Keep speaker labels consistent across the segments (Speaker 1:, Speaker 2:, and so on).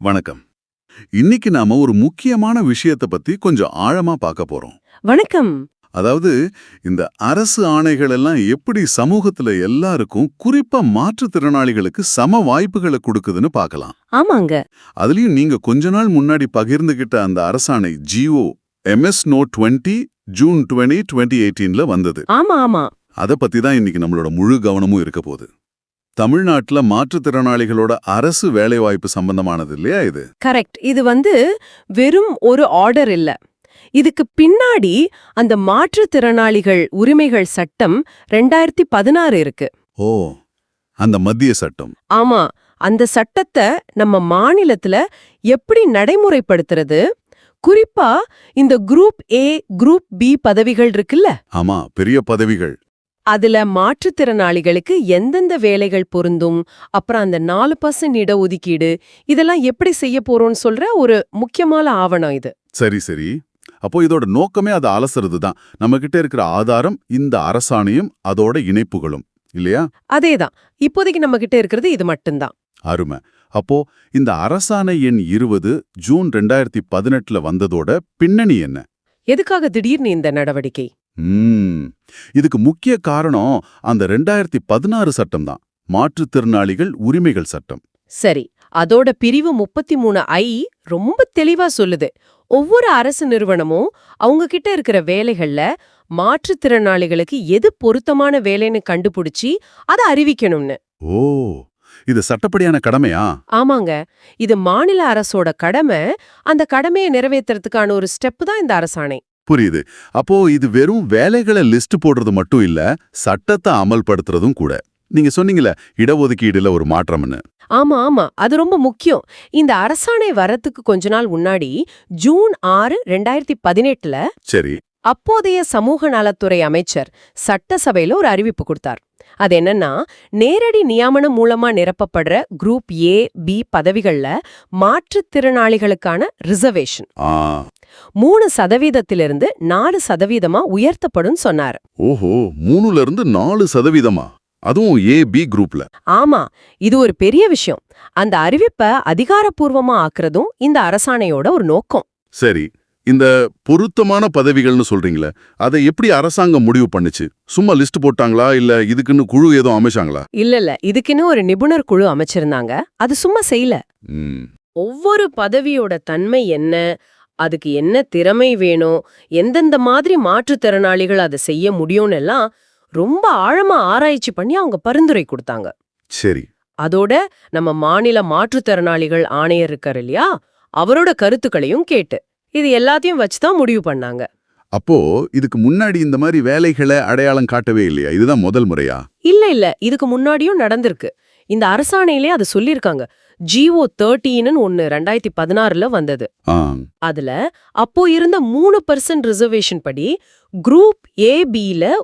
Speaker 1: வணக்கம். இன்னைக்கு நாம ஒரு முக்கியமான விஷயத்தை பத்தி கொஞ்சம் ஆழமா பார்க்க போறோம்.
Speaker 2: வணக்கம்.
Speaker 1: அதாவது இந்த அரசு ஆணைகள் எல்லாம் எப்படி சமூகத்துல எல்லாருக்கும் குறிப்பா மாற்றுத்திறனாளிகளுக்கு சம வாய்ப்புகளை கொடுக்குதுன்னு பார்க்கலாம்.
Speaker 2: ஆமாங்க.
Speaker 1: அதுலயும் நீங்க கொஞ்ச நாள் முன்னாடி பகிர்ந்துகிட்ட அந்த அரசாணை GO MS no twenty June twenty twenty எயிட்டீன்ல வந்தது.
Speaker 2: ஆமா ஆமா.
Speaker 1: அதை பத்தி தான் இன்னைக்கு நம்மளோட முழு கவனமும் இருக்க போகுது. தமிழ்நாட்டுல மாற்றுத்திறனாளிகளோட அரசு வேலைவாய்ப்பு சம்பந்தமானது இல்லையா இது?
Speaker 2: கரெக்ட் இது வந்து வெறும் ஒரு ஆர்டர் இல்ல. இதுக்கு பின்னாடி அந்த மாற்றுத்திறனாளிகள் உரிமைகள் சட்டம் ரெண்டாயிரத்தி பதினாறு இருக்கு.
Speaker 1: ஓ அந்த மத்திய சட்டம்.
Speaker 2: ஆமா. அந்த சட்டத்தை நம்ம மாநிலத்துல எப்படி நடைமுறைப்படுத்துறது? குறிப்பா இந்த குரூப் ஏ குரூப் பி பதவிகள் இருக்குல்ல?
Speaker 1: ஆமா பெரிய பதவிகள்.
Speaker 2: அதுல மாற்றுத்திறனாளிகளுக்கு எந்தெந்த வேலைகள் பொருந்தும்? அப்புறம் அந்த நாலு பர்சன்ட் இடஒதுக்கீடு இதெல்லாம் எப்படி செய்ய போறோம்னு சொல்ற ஒரு முக்கியமான ஆவணம் இது.
Speaker 1: சரி சரி. அப்போ இதோட நோக்கமே அதை அலசுறது தான் நம்ம கிட்ட இருக்கிற ஆதாரம் இந்த அரசாணையும் அதோட இணைப்புகளும். இல்லையா?
Speaker 2: அதேதான். இப்போதைக்கு நம்ம கிட்ட இருக்கிறது இது மட்டும்தான்.
Speaker 1: அருமை. அப்போ இந்த அரசாணை எண் இருபது ஜூன் ரெண்டாயிரத்தி பதினெட்டுல வந்ததோட பின்னணி என்ன?
Speaker 2: எதுக்காக திடீர்னு இந்த நடவடிக்கை?
Speaker 1: இதுக்கு முக்கிய காரணம் அந்த ரெண்டாயிரத்தி பதினாறு சட்டம் தான் மாற்றுத்திறனாளிகள் உரிமைகள் சட்டம்.
Speaker 2: சரி அதோட பிரிவு முப்பத்தி மூணு ஐ ரொம்ப தெளிவா சொல்லுது. ஒவ்வொரு அரசு நிறுவனமும் அவங்க கிட்ட இருக்கிற வேலைகள்ல மாற்றுத்திறனாளிகளுக்கு எது பொருத்தமான வேலைன்னு கண்டுபிடிச்சி அதை அறிவிக்கணும்னு.
Speaker 1: ஓ இது சட்டப்படியான கடமையா?
Speaker 2: ஆமாங்க. இது மாநில அரசோட கடமை. அந்த கடமையை நிறைவேத்துறதுக்கான ஒரு ஸ்டெப் தான் இந்த அரசாணை.
Speaker 1: புரியுது. அப்போ இது வெறும் வேலைகளை லிஸ்ட் போடுறது மட்டும் இல்ல சட்டத்தை அமல்படுத்துறதும் கூட. நீங்க சொன்னீங்கல்ல இடஒதுக்கீடுல ஒரு மாற்றம்னு.
Speaker 2: ஆமா ஆமா. அது ரொம்ப முக்கியம். இந்த அரசாணை வரத்துக்கு கொஞ்ச நாள் முன்னாடி ஜூன் ஆறு ரெண்டாயிரத்தி பதினெட்டுல
Speaker 1: சரி.
Speaker 2: அப்போதைய சமூக நலத்துறை அமைச்சர் சட்டசபையில ஒரு அறிவிப்பு கொடுத்தார். அது என்னன்னா நேரடி நியமனம் மூலமா நிரப்பப்படுற குரூப் ஏ பி பதவிகள்ல மாற்றுத்திறனாளிகளுக்கான ரிசர்வேஷன். மூணு சதவீதத்திலிருந்து நாலு சதவீதமா உயர்த்தப்படும் சொன்னார்.
Speaker 1: ஓஹோ மூணுல இருந்து நாலு சதவீதமா? அதுவும் ஏ பி குரூப்ல.
Speaker 2: ஆமா இது ஒரு பெரிய விஷயம். அந்த அறிவிப்பை அதிகாரப்பூர்வமா ஆக்குறதும் இந்த அரசாணையோட ஒரு நோக்கம்.
Speaker 1: சரி இந்த பொருத்தமான பதவிகள்னு சொல்றீங்களே அதை எப்படி அரசாங்கம் முடிவு பண்ணுச்சு? சும்மா லிஸ்ட் போட்டாங்களா இல்ல இதுக்குன்னு குழு ஏதோ அமைச்சாங்களா?
Speaker 2: இல்ல இல்ல இதுக்குன்னு ஒரு நிபுணர் குழு அமைச்சிருந்தாங்க. அது சும்மா செய்யல. ஒவ்வொரு பதவியோட தன்மை என்ன? அதுக்கு என்ன திறமை வேணும்? எந்தெந்த மாதிரி மாற்றுத்திறனாளிகள் அதை செய்ய முடியும்னு எல்லாம் ரொம்ப ஆழமா ஆராய்ச்சி பண்ணி அவங்க பரிந்துரை கொடுத்தாங்க.
Speaker 1: சரி.
Speaker 2: அதோட நம்ம மாநில மாற்றுத்திறனாளிகள் ஆணையர் இருக்காரு இல்லையா? அவரோட கருத்துக்களையும் கேட்டு இது எல்லாத்தையும் வச்சுதான் முடிவு பண்ணாங்க.
Speaker 1: அப்போ இதுக்கு முன்னாடி இந்த மாதிரி வேலைகளை அடையாளம் காட்டவே இல்லையா? இதுதான் முதல் முறையா?
Speaker 2: இல்ல இல்ல. இதுக்கு முன்னாடியும் நடந்திருக்கு. இந்த அரசாணையிலே அது சொல்லியிருக்காங்க. ஜிஓ தேர்ட்டீன்னு ஒன்னு ரெண்டாயிரத்தி பதினாறுல வந்தது. அதுல அப்போ இருந்த மூணு பர்சன்ட் ரிசர்வேஷன் படி குரூப் ஏ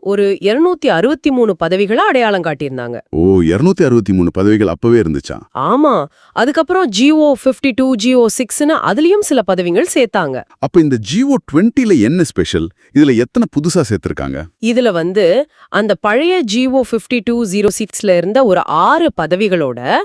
Speaker 2: ஒரு இருநூத்தி அறுபத்தி மூணு பதவிகளை அடையாளம் காட்டியிருந்தாங்க.
Speaker 1: ஓ இருநூத்தி அறுபத்தி மூணு பதவிகள் அப்பவே இருந்துச்சா?
Speaker 2: ஆமா. அதுக்கப்புறம் ஜிஓ பிப்டி டூ ஜிஓ சிக்ஸ்னு அதுலயும் சில பதவிகள் சேர்த்தாங்க.
Speaker 1: அப்ப இந்த ஜிஓ டுவெண்ட்டில என்ன ஸ்பெஷல் இதுல எத்தனை புதுசா சேர்த்திருக்காங்க?
Speaker 2: இதுல வந்து அந்த பழைய ஜிஓ பிப்டி டூ ஜீரோ சிக்ஸ்ல இருந்த ஒரு ஆறு பதவிகளோட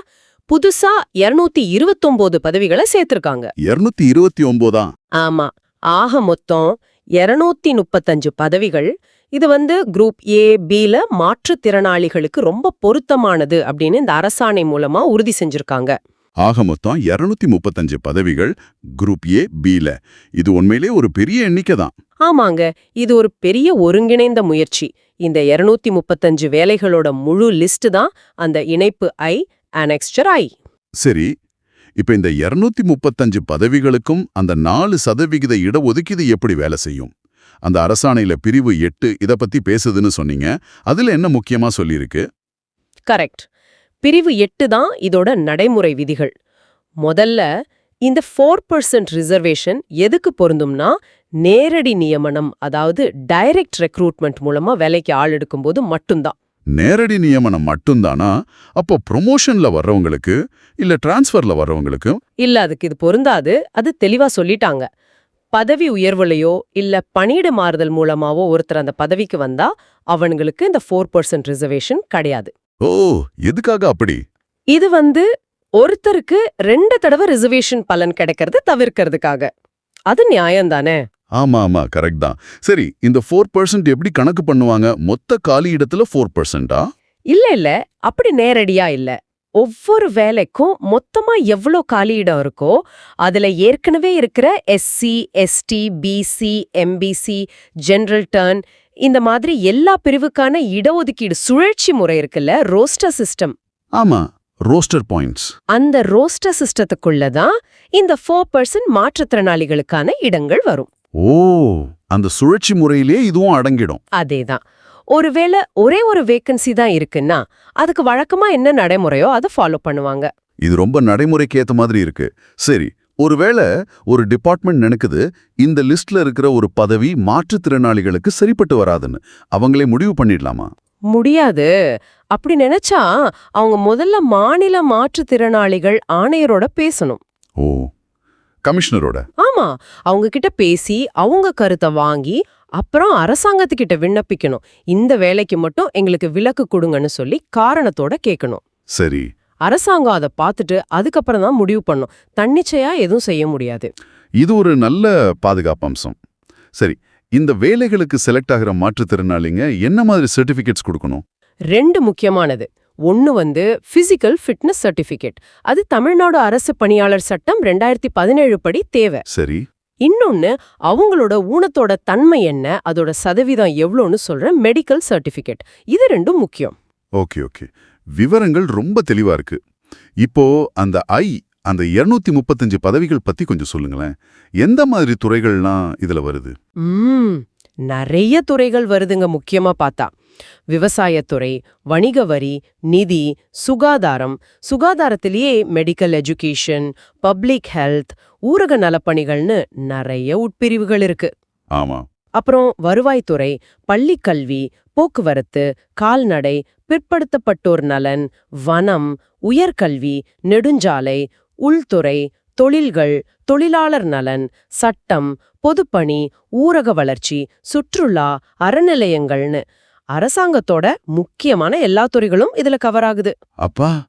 Speaker 2: புதுசா இருநூத்தி இருபத்தொன்பது பதவிகளை சேர்த்திருக்காங்க.
Speaker 1: இருநூத்தி இருபத்தி ஒன்பதா
Speaker 2: ஆமா. ஆக மொத்தம் இருநூத்தி முப்பத்தஞ்சு பதவிகள். இது வந்து குரூப் ஏ பில மாற்றுத்திறனாளிகளுக்கு ரொம்ப பொருத்தமானது அப்படின்னு இந்த அரசாணை மூலமா உறுதி செஞ்சிருக்காங்க.
Speaker 1: ஆக மொத்தம் இருநூத்தி முப்பத்தஞ்சு பதவிகள் குரூப் ஏ பில. இது உண்மையிலே ஒரு பெரிய எண்ணிக்கை தான்
Speaker 2: ஆமாங்க. இது ஒரு பெரிய ஒருங்கிணைந்த முயற்சி. இந்த இருநூத்தி முப்பத்தஞ்சு வேலைகளோட முழு லிஸ்ட் தான் அந்த இணைப்பு ஐ அனெக்ஸ்டர் ஐ
Speaker 1: சரி இப்ப இந்த இருநூத்தி முப்பத்தஞ்சு பதவிகளுக்கும் அந்த நாலு சதவிகித இடஒதுக்கீடு எப்படி வேலை செய்யும்? அந்த அரசாணையில பிரிவு எட்டு இத பத்தி பேசுதுன்னு சொன்னீங்க அதுல என்ன முக்கியமா சொல்லியிருக்கு?
Speaker 2: கரெக்ட் பிரிவு எட்டு தான் இதோட நடைமுறை விதிகள். முதல்ல இந்த ஃபோர் பர்சன்ட் ரிசர்வேஷன் எதுக்கு பொருந்தும்னா நேரடி நியமனம் அதாவது டைரக்ட் ரெக்ரூட்மெண்ட் மூலமா வேலைக்கு ஆள் எடுக்கும்போது மட்டும்தான்.
Speaker 1: நேரடி நியமனம் மட்டும்தானா? அப்போ ப்ரொமோஷன்ல வர்றவங்களுக்கு இல்ல டிரான்ஸ்ஃபர்ல வர்றவங்களுக்கு?
Speaker 2: இல்ல அதுக்கு இது பொருந்தாது. அது தெளிவா சொல்லிட்டாங்க. பதவி உயர்வுலையோ இல்ல பணியிட மாறுதல் மூலமாவோ ஒருத்தர் அந்த பதவிக்கு வந்தா அவனுங்களுக்கு இந்த ஃபோர் பர்சன்ட் ரிசர்வேஷன் கிடையாது.
Speaker 1: ஓ எதுக்காக அப்படி?
Speaker 2: இது வந்து ஒருத்தருக்கு ரெண்டு தடவை ரிசர்வேஷன் பலன் கிடைக்கிறது தவிர்க்கிறதுக்காக. அது நியாயம்தானே?
Speaker 1: ஆமா ஆமா கரெக்ட் தான். சரி இந்த ஃபோர் பர்சன்ட் எப்படி கணக்கு பண்ணுவாங்க? மொத்த காலி இடத்துல ஃபோர் பர்சன்டா
Speaker 2: இல்ல இல்ல. அப்படி நேரடியா இல்ல. ஒவ்வொரு வேலைக்கும் மொத்தமா எவ்வளோ காலியிடம் இருக்கோ அதுல ஏற்கனவே இருக்கிற SC ST BC MBC general turn இந்த மாதிரி எல்லா பிரிவுக்கான இடஒதுக்கீடு சுழற்சி முறை இருக்குல்ல ரோஸ்டர் சிஸ்டம்
Speaker 1: ஆமா ரோஸ்டர் பாயிண்ட்ஸ்
Speaker 2: அந்த ரோஸ்டர் சிஸ்டத்துக்குள்ள தான் இந்த ஃபோர் பர்சன்ட் மாற்றுத்திறனாளிகளுக்கான இடங்கள் வரும்.
Speaker 1: ஓ அந்த சுழற்சி முறையிலே இதுவும் அடங்கிடும்.
Speaker 2: அதேதான். ஒருவேளை ஒரே ஒரு வேக்கன்சி தான் இருக்குன்னா அதுக்கு வழக்கமா என்ன நடைமுறையோ அதை ஃபாலோ பண்ணுவாங்க.
Speaker 1: இது ரொம்ப நடைமுறைக்கு ஏத்த மாதிரி இருக்கு. சரி ஒருவேளை ஒரு டிபார்ட்மெண்ட் நினைக்குது இந்த லிஸ்ட்ல இருக்கிற ஒரு பதவி மாற்றுத்திறனாளிகளுக்கு சரிப்பட்டு வராதுன்னு. அவங்களே முடிவு பண்ணிடலாமா?
Speaker 2: முடியாது. அப்படி நினைச்சா அவங்க முதல்ல மாநில மாற்றுத்திறனாளிகள் ஆணையரோட பேசணும்.
Speaker 1: ஓ. கமிஷனரோட.
Speaker 2: ஆமா. அவங்க கிட்ட பேசி அவங்க கருத்தை வாங்கி அப்புறம் அரசாங்கத்துக்கிட்ட விண்ணப்பிக்கணும். இந்த வேலைக்கு மட்டும் எங்களுக்கு விலக்கு கொடுங்கன்னு சொல்லி காரணத்தோட கேட்கணும்
Speaker 1: சரி.
Speaker 2: அரசாங்கம் அதை பார்த்துட்டு அதுக்கப்புறம் தான் முடிவு பண்ணும் தன்னிச்சையா எதுவும் செய்ய முடியாது.
Speaker 1: இது ஒரு நல்ல பாதுகாப்பு அம்சம். சரி இந்த வேலைகளுக்கு செலக்ட் ஆகிற மாற்றுத்திறனாளிங்க என்ன மாதிரி சர்டிபிகேட்ஸ் கொடுக்கணும்?
Speaker 2: ரெண்டு முக்கியமானது. ஒன்னு வந்து பிசிக்கல் ஃபிட்னஸ் சர்டிபிகேட் அது தமிழ்நாடு அரசு பணியாளர் சட்டம் ரெண்டாயிரத்தி பதினேழு படி தேவை.
Speaker 1: சரி.
Speaker 2: இன்னொன்னு அவங்களோட ஊனத்தோட தன்மை என்ன? அதோட சதவீதம் எவ்வளோன்னு சொல்ற மெடிக்கல் சர்டிபிகேட் இது ரெண்டும் முக்கியம்.
Speaker 1: Okay okay. விவரங்கள் ரொம்ப தெளிவா இருக்கு. இப்போ அந்த ஐ அந்த 235 முப்பத்தஞ்சு பதவிகள் பத்தி கொஞ்சம் சொல்லுங்களேன். எந்த மாதிரி துறைகள்லாம் இதுல வருது?
Speaker 2: ம் நிறைய துறைகள் வருதுங்க முக்கியமா பார்த்தா. விவசாயத்துறை வணிக வரி நிதி சுகாதாரம். சுகாதாரத்திலேயே மெடிக்கல் எஜுகேஷன் பப்ளிக் ஹெல்த் ஊரக நலப்பணிகள்னு நிறைய உட்பிரிவுகள் இருக்கு.
Speaker 1: ஆமா.
Speaker 2: அப்புறம் வருவாய்த்துறை பள்ளிக்கல்வி போக்குவரத்து கால்நடை பிற்படுத்தப்பட்டோர் நலன் வனம் உயர்கல்வி நெடுஞ்சாலை உள்துறை தொழில்கள் தொழிலாளர் நலன் சட்டம் பொதுப்பணி ஊரக வளர்ச்சி சுற்றுலா அறநிலையங்கள்னு. அரசாங்கத்தோட முக்கியமான எல்லா துறைகளும் இதுல கவர் ஆகுது.
Speaker 1: அப்பா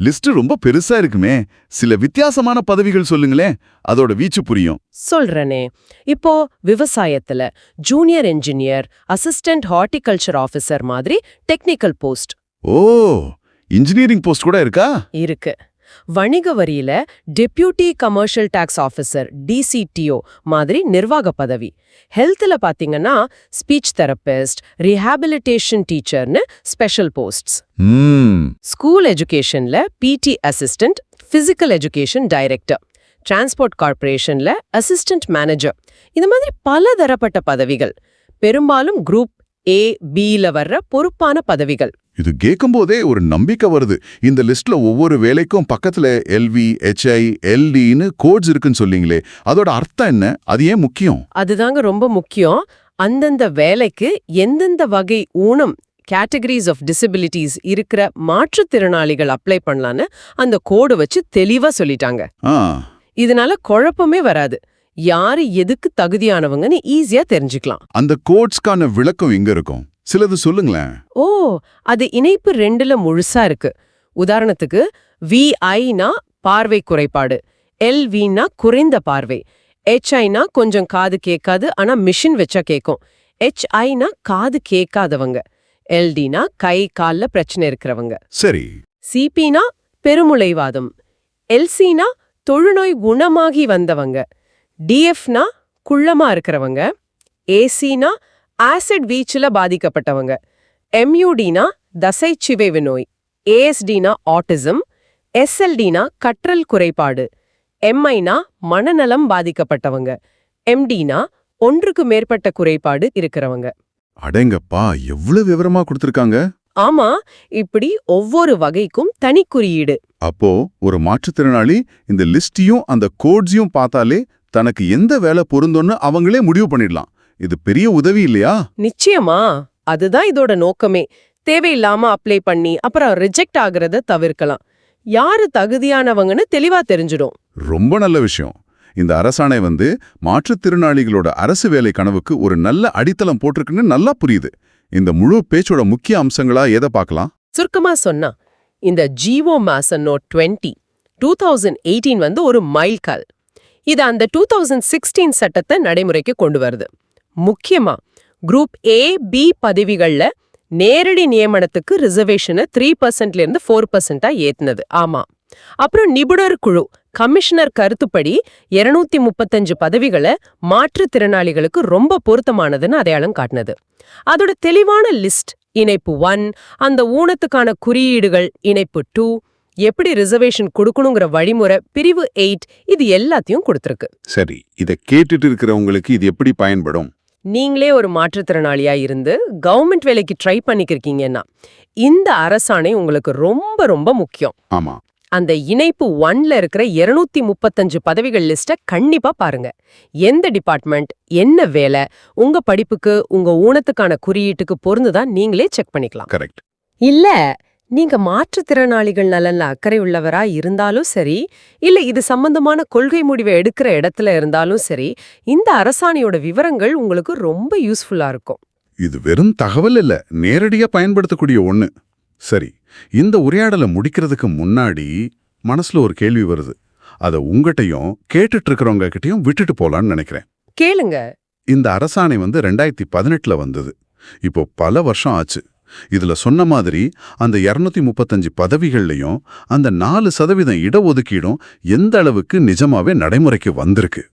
Speaker 1: லிஸ்ட் ரொம்ப பெருசா இருக்குமே. சில வித்தியாசமான பதவிகள் சொல்லுங்களேன். அதோட வீச்சு புரியும்.
Speaker 2: சொல்றனே. இப்போ விவசாயத்துல junior engineer assistant horticulture officer மாதிரி டெக்னிக்கல் போஸ்ட்
Speaker 1: ஓ இன்ஜினியரிங் போஸ்ட் கூட இருக்கா?
Speaker 2: இருக்கு. வணிக வரியில deputy commercial tax officer DCTO மாதிரி நிர்வாக பதவி. ஹெல்த்ல பாத்தீங்கன்னா ஸ்பீச் தெரபிஸ்ட் ரீஹாபிலிட்டேஷன் டீச்சர்னு special posts school எஜுகேஷன்ல PT assistant physical education director transport கார்ப்பரேஷன்ல assistant manager இந்த மாதிரி பல தரப்பட்ட பதவிகள். பெரும்பாலும் குரூப் ஏ பில வர்ற பொறுப்பான பதவிகள்.
Speaker 1: இது கேட்கும்போதே ஒரு நம்பிக்கை வருது. இந்த லிஸ்ட்ல ஒவ்வொரு வேலைக்கும் பக்கத்துல எல்வி ஹெச்ஐ எல்டின்னு கோட்ஸ் இருக்குன்னு சொல்லீங்களே அதோட அர்த்தம் என்ன? அது ஏன் முக்கியம்?
Speaker 2: அதுதாங்க ரொம்ப முக்கியம். அந்தந்த வேலைக்கு எந்தெந்த வகை ஊனம் கேட்டகரிஸ் ஆஃப் டிசபிலிட்டிஸ் இருக்கிற மாற்றுத்திறனாளிகள் அப்ளை பண்ணலான்னு அந்த கோடு வச்சு தெளிவா சொல்லிட்டாங்க. இதனால குழப்பமே வராது. யாரு எதுக்கு தகுதியானவங்கன்னு ஈஸியா தெரிஞ்சுக்கலாம்.
Speaker 1: அந்த கோட்ஸ்க்கான விளக்கம் எங்க இருக்கும்? சிலது சொல்லுங்களேன்.
Speaker 2: ஓ அது இணைப்பு ரெண்டுல முழுசா இருக்கு. உதாரணத்துக்கு விஐனா பார்வை குறைபாடு எல்வினா குறைந்த பார்வை ஹெச்ஐனா கொஞ்சம் காது கேட்காது ஆனா மிஷின் வச்சா கேட்கும் ஹெச்ஐனா காது கேட்காதவங்க எல்டினா கை கால்ல பிரச்சனை இருக்கிறவங்க.
Speaker 1: சரி.
Speaker 2: சிபினா பெருமுளைவாதம் எல்சினா தொழுநோய் குணமாகி வந்தவங்க டிஎஃப்னா குள்ளமா இருக்கிறவங்க ஏசினா ஆசிட் வீச்சில் பாதிக்கப்பட்டவங்க. எம்யூடினா தசைச்சிதைவு நோய். ஏஎஸ்டினா ஆட்டிசம். எஸ்எல்டினா கற்றல் குறைபாடு. எம்ஐனா மனநலம் பாதிக்கப்பட்டவங்க. எம்டினா ஒன்றுக்கு மேற்பட்ட குறைபாடு இருக்கிறவங்க.
Speaker 1: அடேங்கப்பா எவ்வளவு விவரமா கொடுத்திருக்காங்க?
Speaker 2: ஆமா இப்படி ஒவ்வொரு வகைக்கும் தனி குறியீடு.
Speaker 1: அப்போ ஒரு மாற்றுத்திறனாளி இந்த லிஸ்டையும் அந்த கோட்ஸையும் பார்த்தாலே தனக்கு எந்த வேலை பொருந்தோன்னு அவங்களே முடிவு பண்ணிடலாம். இது பெரிய உதவி இல்லையா?
Speaker 2: நிச்சயமா. அதுதான் இதோட நோக்கமே. தேவையில்லாம அப்ளை பண்ணி அப்புறம் ரிஜெக்ட் ஆகுறத தவிர்க்கலாம். யாரு தகுதியானவங்கன்னு தெளிவா தெரிஞ்சிடும்.
Speaker 1: ரொம்ப நல்ல விஷயம். இந்த அரசாணை வந்து மாற்றுத்திறனாளிகளோட அரசு வேலை கனவுக்கு ஒரு நல்ல அடித்தளம் போட்டிருக்குன்னு நல்லா புரியுது. இந்த முழு பேச்சோட முக்கிய அம்சங்களா எதை பார்க்கலாம்
Speaker 2: சுருக்கமா சொன்னா இந்த GO MS no twenty two thousand eighteen வந்து ஒரு மைல்கல். இது அந்த டூ தௌசண்ட் சிக்ஸ்டீன் சட்டத்தை நடைமுறைக்கு கொண்டு வருது. முக்கியமா குரூப் ஏ பி பதவிகள்ல நேரடி நியமனத்துக்கு ரிசர்வேஷனை த்ரீ பர்சன்ட்ல இருந்து ஃபோர் பர்சன்டா ஏத்துனது. ஆமா. அப்புறம் நிபுணர் குழு கமிஷனர் கருத்துப்படி 235 முப்பத்தஞ்சு பதவிகளை மாற்றுத்திறனாளிகளுக்கு ரொம்ப பொருத்தமானதுன்னு அடையாளம் காட்டினது. அதோட தெளிவான லிஸ்ட் இணைப்பு ஒன் அந்த ஊனத்துக்கான குறியீடுகள் இணைப்பு டூ எப்படி ரிசர்வேஷன் கொடுக்கணுங்கிற வழிமுறை பிரிவு எயிட் இது எல்லாத்தையும் கொடுத்திருக்கு.
Speaker 3: சரி இத கேட்டுட்டு இருக்கிறவங்களுக்கு இது எப்படி பயன்படும்?
Speaker 2: நீங்களே ஒரு மாற்றுத்திறனாளியா இருந்து கவர்மெண்ட் வேலைக்கு ட்ரை பண்ணிக்கிருக்கீங்கன்னா இந்த அரசாணை உங்களுக்கு ரொம்ப ரொம்ப முக்கியம்.
Speaker 3: ஆமா.
Speaker 2: அந்த இணைப்பு ஒன்ல இருக்கிற 235 முப்பத்தஞ்சு பதவிகள் லிஸ்ட கண்டிப்பா பாருங்க. எந்த டிபார்ட்மெண்ட் என்ன வேலை உங்க படிப்புக்கு உங்க ஊனத்துக்கான குறியீட்டுக்கு பொருந்துதா நீங்களே செக் பண்ணிக்கலாம்.
Speaker 3: கரெக்ட்
Speaker 2: இல்ல நீங்க மாற்றுத்திறனாளிகள் நலன்ல அக்கறை உள்ளவரா இருந்தாலும் சரி இல்ல இது சம்பந்தமான கொள்கை முடிவை எடுக்கிற இடத்துல இருந்தாலும் சரி இந்த அரசாணையோட விவரங்கள் உங்களுக்கு ரொம்ப யூஸ்ஃபுல்லா இருக்கும்.
Speaker 1: இது வெறும் தகவல் இல்ல நேரடியா பயன்படுத்தக்கூடிய ஒண்ணு. சரி இந்த உரையாடலை முடிக்கிறதுக்கு முன்னாடி மனசுல ஒரு கேள்வி வருது. அத உங்ககிட்டயும் கேட்டுட்டு இருக்கிறவங்க கிட்டயும் விட்டுட்டு போலான்னு நினைக்கிறேன்.
Speaker 2: கேளுங்க.
Speaker 1: இந்த அரசாணை வந்து ரெண்டாயிரத்தி பதினெட்டுல வந்தது. இப்போ பல வருஷம் ஆச்சு. இதுல சொன்ன மாதிரி அந்த 235 முப்பத்தஞ்சு பதவிகள்லயும் அந்த நாலு சதவீதம் இடஒதுக்கீடும் எந்த அளவுக்கு நிஜமாவே நடைமுறைக்கு வந்திருக்கு?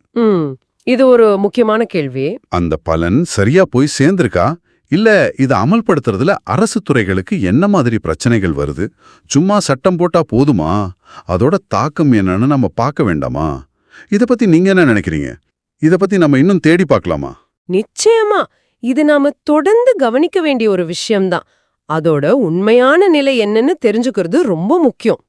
Speaker 2: இது ஒரு முக்கியமான கேள்வி.
Speaker 1: அந்த பலன் சரியா போய் சேர்ந்திருக்கா? இல்ல இதை அமல்படுத்துறதுல அரசு துறைகளுக்கு என்ன மாதிரி பிரச்சனைகள் வருது? சும்மா சட்டம் போட்டா போதுமா? அதோட தாக்கம் என்னன்னு நம்ம பார்க்க வேண்டாமா? இத பத்தி நீங்க என்ன நினைக்கிறீங்க? இத பத்தி நம்ம இன்னும் தேடி பார்க்கலாமா?
Speaker 2: நிச்சயமா. இது நாம தொடர்ந்து கவனிக்க வேண்டிய ஒரு விஷயம்தான். அதோட உண்மையான நிலை என்னன்னு தெரிஞ்சுக்கிறது ரொம்ப முக்கியம்.